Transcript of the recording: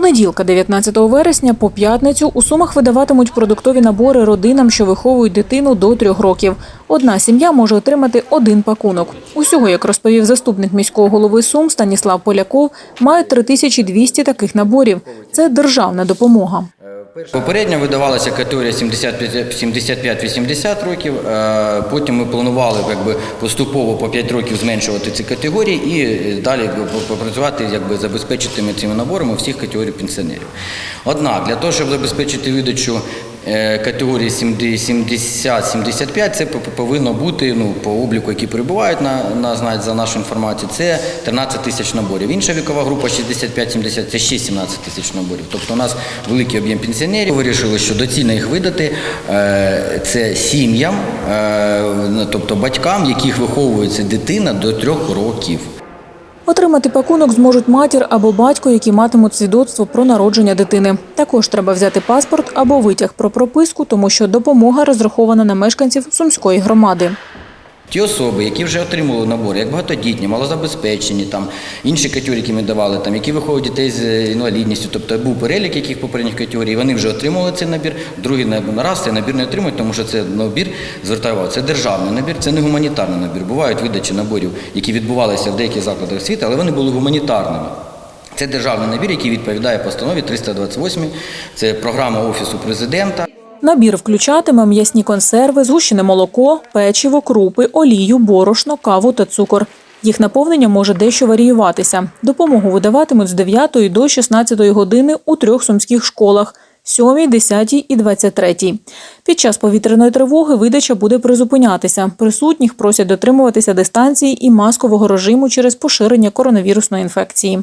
понеділка, 19 вересня, по п'ятницю у Сумах видаватимуть продуктові набори родинам, що виховують дитину до трьох років. Одна сім'я може отримати один пакунок. Усього, як розповів заступник міського голови Сум Станіслав Поляков, мають 3200 таких наборів. Це державна допомога. Попередньо видавалася категорія 75-80 років. е, Потім ми планували якби, поступово по 5 років зменшувати ці категорії і е, далі попрацювати, якби, забезпечити цими наборами всіх категорій пенсіонерів. Однак для того, щоб забезпечити видачу категорії 70-75, це повинно бути ну, по обліку, які перебувають на, на знають за нашу інформацію, це 13 тисяч наборів. Інша вікова група 65-70 це ще 17 тисяч наборів. Тобто у нас великий об'єм пенсіонерів. Вирішили, що доцільно їх видати е, це сім'ям, е, тобто батькам, яких виховується дитина до трьох років. Отримати пакунок зможуть матір або батько, які матимуть свідоцтво про народження дитини. Також треба взяти паспорт або витяг про прописку, тому що допомога розрахована на мешканців сумської громади. Ті особи, які вже отримали набори, як багатодітні, малозабезпечені, там інші категорії, які ми давали, там які виховують дітей з інвалідністю, тобто був перелік яких попередніх категорій, вони вже отримали цей набір. Другий раз цей набір не отримують, тому що це набір звертаю увагу, це державний набір, це не гуманітарний набір. Бувають видачі наборів, які відбувалися в деяких закладах освіти, але вони були гуманітарними. Це державний набір, який відповідає постанові 328, це програма Офісу президента. Набір включатиме м'ясні консерви, згущене молоко, печиво, крупи, олію, борошно, каву та цукор. Їх наповнення може дещо варіюватися. Допомогу видаватимуть з 9 до 16 години у трьох сумських школах – 7, 10 і 23. Під час повітряної тривоги видача буде призупинятися. Присутніх просять дотримуватися дистанції і маскового режиму через поширення коронавірусної інфекції.